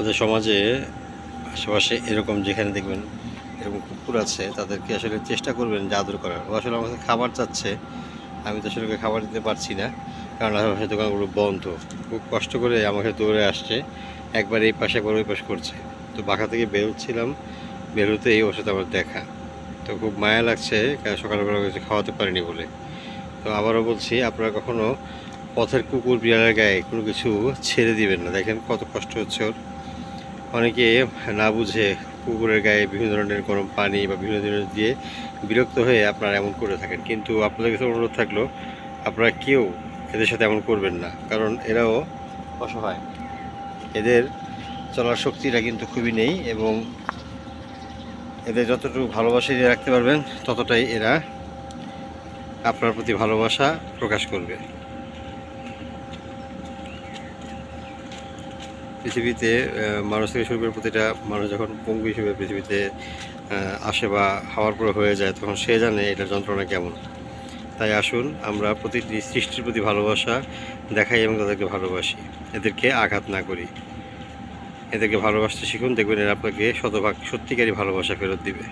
আমাদের সমাজে আশেপাশে এরকম যেখানে দেখবেন এরকম কুকুর আছে, তাদেরকে আসলে চেষ্টা করবেন যে আদর করার। ও আসলে আমাকে খাবার চাচ্ছে। আমি তো আসলে খাবার দিতে পারছি না, কারণ আশেপাশে দোকানগুলো বন্ধ। খুব কষ্ট করে আমাকে দৌড়ে আসছে, একবার এই পাশে, একবার ওই পাশে করছে। তো বাসা থেকে বেরোচ্ছিলাম বেরোতেই ওর সাথে আমার দেখা। তো খুব মায়া লাগছে সকালবেলা কিছু খাওয়াতে পারিনি বলে। তো আবারও বলছি, আপনারা কখনো পথের কুকুর বিড়ালের গায়ে কোনো কিছু ছেড়ে দিবেন না। দেখেন কত কষ্ট হচ্ছে ওর। অনেকে না বুঝে কুকুরের গায়ে বিভিন্ন ধরনের গরম পানি বা বিভিন্ন ধরনের দিয়ে বিরক্ত হয়ে আপনারা এমন করে থাকেন। কিন্তু আপনাদের কাছে অনুরোধ থাকল, আপনারা কেউ এদের সাথে এমন করবেন না, কারণ এরাও অসহায়। এদের চলার শক্তিটা কিন্তু খুবই নেই এবং এদের যতটুকু ভালোবাসা দিয়ে রাখতে পারবেন, ততটাই এরা আপনার প্রতি ভালোবাসা প্রকাশ করবে। পৃথিবীতে মানুষ থেকে শুরু করে প্রতিটা মানুষ যখন পঙ্গু হিসেবে পৃথিবীতে আসে বা হাওয়ার পরে হয়ে যায়, তখন সে জানে এটা যন্ত্রণা কেমন। তাই আসুন, আমরা প্রতিটি সৃষ্টির প্রতি ভালোবাসা দেখাই এবং তাদেরকে ভালোবাসি। এদেরকে আঘাত না করি। এদেরকে ভালোবাসতে শিখুন, দেখবেন এরা আপনাকে শতভাগ সত্যিকারই ভালোবাসা ফেরত দিবে।